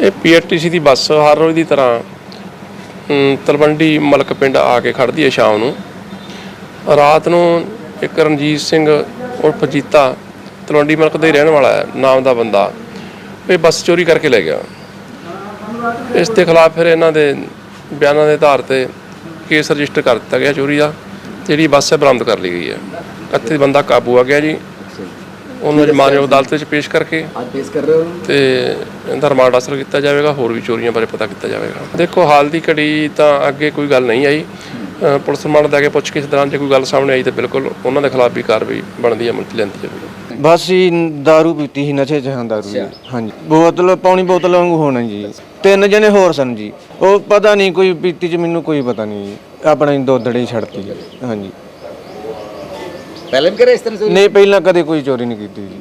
ਇਹ ਪੀਆਰਟੀਸੀ ਦੀ ਬੱਸ ਹਰ ਰੋਜ਼ ਦੀ ਤਰ੍ਹਾਂ ਤਲਵੰਡੀ ਮਲਕ ਪਿੰਡ ਆ ਕੇ ਖੜਦੀ ਹੈ ਸ਼ਾਮ ਨੂੰ। ਰਾਤ ਨੂੰ ਇੱਕ ਰਣਜੀਤ ਸਿੰਘ ਉਰਫ ਜੀਤਾ ਤਲਵੰਡੀ ਮਲਕ ਦਾ ਰਹਿਣ ਵਾਲਾ ਹੈ ਨਾਮ ਦਾ ਬੰਦਾ। ਇਹ ਬੱਸ ਚੋਰੀ ਕਰਕੇ ਲੈ ਗਿਆ। ਇਸ ਦੇ ਖਿਲਾਫ ਫਿਰ ਇਹਨਾਂ ਦੇ ਬਿਆਨਾਂ ਦੇ ਆਧਾਰ ਤੇ ਕੇਸ ਰਜਿਸਟਰ ਕਰ ਦਿੱਤਾ ਗਿਆ ਚੋਰੀ ਦਾ ਜਿਹੜੀ ਬੱਸ ਹੈ ਬਰਾਮਦ ਕਰ ਲਈ ਗਈ ਹੈ। ਇੱਥੇ ਬੰਦਾ ਕਾਬੂ ਆ ਗਿਆ ਜੀ। ਉਹਨੂੰ ਜਮਾਨਯੋਗ ਅਦਾਲਤ ਵਿੱਚ ਪੇਸ਼ ਕਰਕੇ ਅੱਜ ਪੇਸ਼ ਕਰ ਰਹੇ ਹੋ? ਤੇ ਇਹਦਾ ਰਿਮਾਂਡ ਹਾਸਲ ਕੀਤਾ ਜਾਵੇਗਾ ਹੋਰ ਵੀ ਚੋਰੀਆਂ ਬਾਰੇ ਪਤਾ ਕੀਤਾ ਜਾਵੇਗਾ ਦੇਖੋ ਹਾਲ ਦੀ ਘੜੀ ਤਾਂ ਅੱਗੇ ਕੋਈ ਗੱਲ ਨਹੀਂ ਆਈ ਅ, ਪੁਲਿਸ ਰਿਮਾਂਡ ਦੇ ਕੇ ਪੁੱਛ ਕੇ ਇਸ ਦੌਰਾਨ ਜੇ ਕੋਈ ਗੱਲ ਸਾਹਮਣੇ ਆਈ ਤਾਂ ਬਿਲਕੁਲ ਉਹਨਾਂ ਦੇ ਖਿਲਾਫ ਵੀ ਕਾਰਵਾਈ ਬਣਦੀ ਅਮਲ 'ਚ ਲੈਂਦੀ ਜਾਵੇਗੀ ਬਸ ਜੀ दारू ਪੀਤੀ ਸੀ ਨਸ਼ੇ ਚ ਹਾਂ दारू ਜੀ ਹਾਂਜੀ ਬੋਤਲ ਪੌਣੀ ਬੋਤਲ ਵਾਂਗੂ ਹੋਣਾ ਜੀ ਤਿੰਨ ਜਣੇ ਹੋਰ ਸਨ ਜੀ ਉਹ ਪਤਾ ਨਹੀਂ ਕੋਈ ਪੀਤੀ ਚ ਮੈਨੂੰ ਕੋਈ ਪਤਾ ਨਹੀਂ ਜੀ ਆਪਣਾ ਹੀ ਦੋਦੜੇ ਹੀ ਛੱਡਤੀ ਜੀ ਹਾਂਜੀ ਪਹਿਲਾਂ ਵੀ ਕਰੇ ਇਸ ਤਰ੍ਹਾਂ ਚੋਰੀ ਨਹੀਂ ਪਹਿਲਾਂ ਕਦੇ ਕੋਈ ਚੋਰੀ ਨਹੀਂ ਕੀਤੀ ਜੀ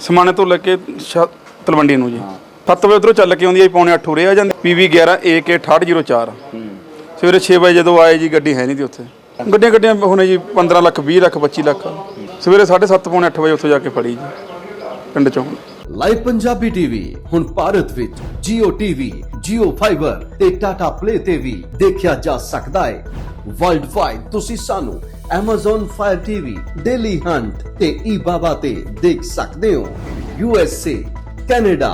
ਸਮਾਣੇ ਤੋਂ ਲੈ ਕੇ ਸ਼ਾ- ਤਲਵੰਡੀ ਨੂੰ ਜੀ 7 ਵਜੇ ਉਧਰੋਂ ਚੱਲ ਕੇ ਆਉਂਦੀ ਆ ਜੀ ਪੌਣੇ 8 ਉਰੇ ਆ ਜਾਂਦੀ। ਪੀਵੀ 11 AK 6804 ਸਵੇਰੇ 6 ਵਜੇ ਜਦੋਂ ਆਏ ਜੀ ਗੱਡੀ ਹੈ ਨਹੀਂ ਸੀ ਉੱਥੇ। ਗੱਡੀਆਂ ਗੱਡੀਆਂ ਹੁਣੇ ਜੀ 15 ਲੱਖ 20 ਲੱਖ 25 ਲੱਖ। ਸਵੇਰੇ 7:30 ਪੌਣੇ 8 ਵਜੇ ਉੱਥੋਂ ਜਾ ਕੇ ਫੜੀ ਜੀ ਪਿੰਡ ਚੋਂ ਲਾਈਵ ਪੰਜਾਬੀ ਟੀਵੀ ਹੁਣ ਭਾਰਤ ਵਿੱਚ Jio TV, Jio Fiber ਤੇ Tata Play ਤੇ ਵੀ ਦੇਖਿਆ ਜਾ ਸਕਦਾ ਹੈ। ਵਰਲਡ ਵਾਈਡ ਤੁਸੀਂ ਸਾਨੂੰ Amazon Fire TV, Daily Hunt ਤੇ eBaba ਤੇ ਦੇਖ ਸਕਦੇ ਹੋ। USA, Canada,